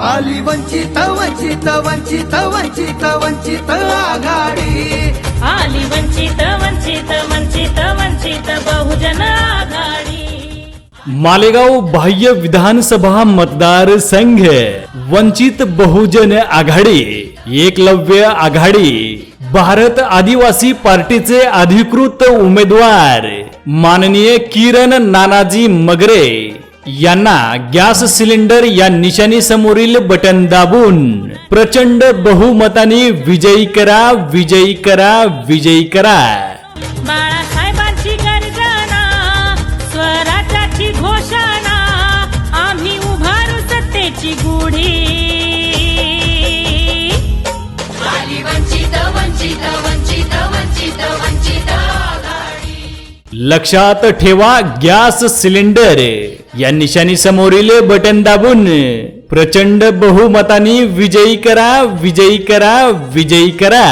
आली वंचित वंचित वंचित वंचित वंचित आघाडी. आली वंचित वंचित वंचित वंचित बहुजन आघाडी. मालेगाव बाह्य विधानसभा मतदार संघ वंचित बहुजन आघाडी एकलव्य आघाडी भारत आदिवासी पार्टीचे अधिकृत उमेदवार माननीय किरण नानाजी मगरे. यांना गॅस सिलेंडर या निशाणी समोरील बटन दाबून प्रचंड बहुमताने विजयी करा विजयी करा विजयी करा. बाळासाहेबांची गर्जना स्वराज्याची घोषणा आम्ही उभारू सत्तेची गुढी. लक्षात ठेवा गॅस सिलेंडर. या निशाणी समोरील बटन दाबून प्रचंड बहुमताने विजयी करा विजयी करा विजयी करा.